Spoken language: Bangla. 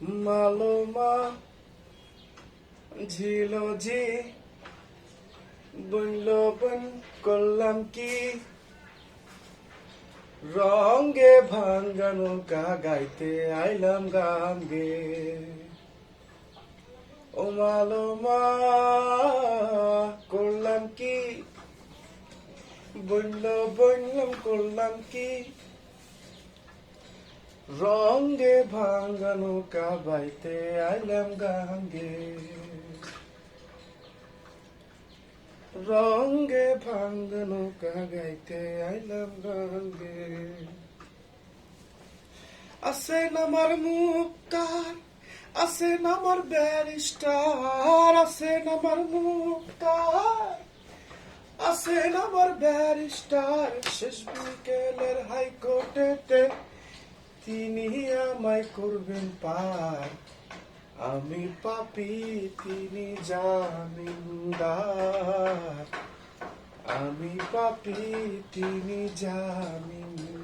মালোমা ঝিল জি বইল বন করলাম কি? রঙ্গে ভাঙ্গানো গা গাইতে আইলাম গান গে ও মালোমা করলাম কি? বলল বললাম করলাম কি? রঙ্গে ভাঙ্গানো কাবাইতে আইলাম গাঙ্গে। রঙ্গে ভাঙ্গানো গাইতে আইলাম গাঙ্গে। আসেন আমার মুক্তার আসেন আমার ব্যারিস্টার আসেন আমার মুক্তার আসেন আমার ব্যারিস্টার। শেষ বিকেলের হাইকোর্টেতে তিনি আমায় করবেন পার আমি পাপি তিনি জামিনদার। আমি পাপি তিনি জামিনদার।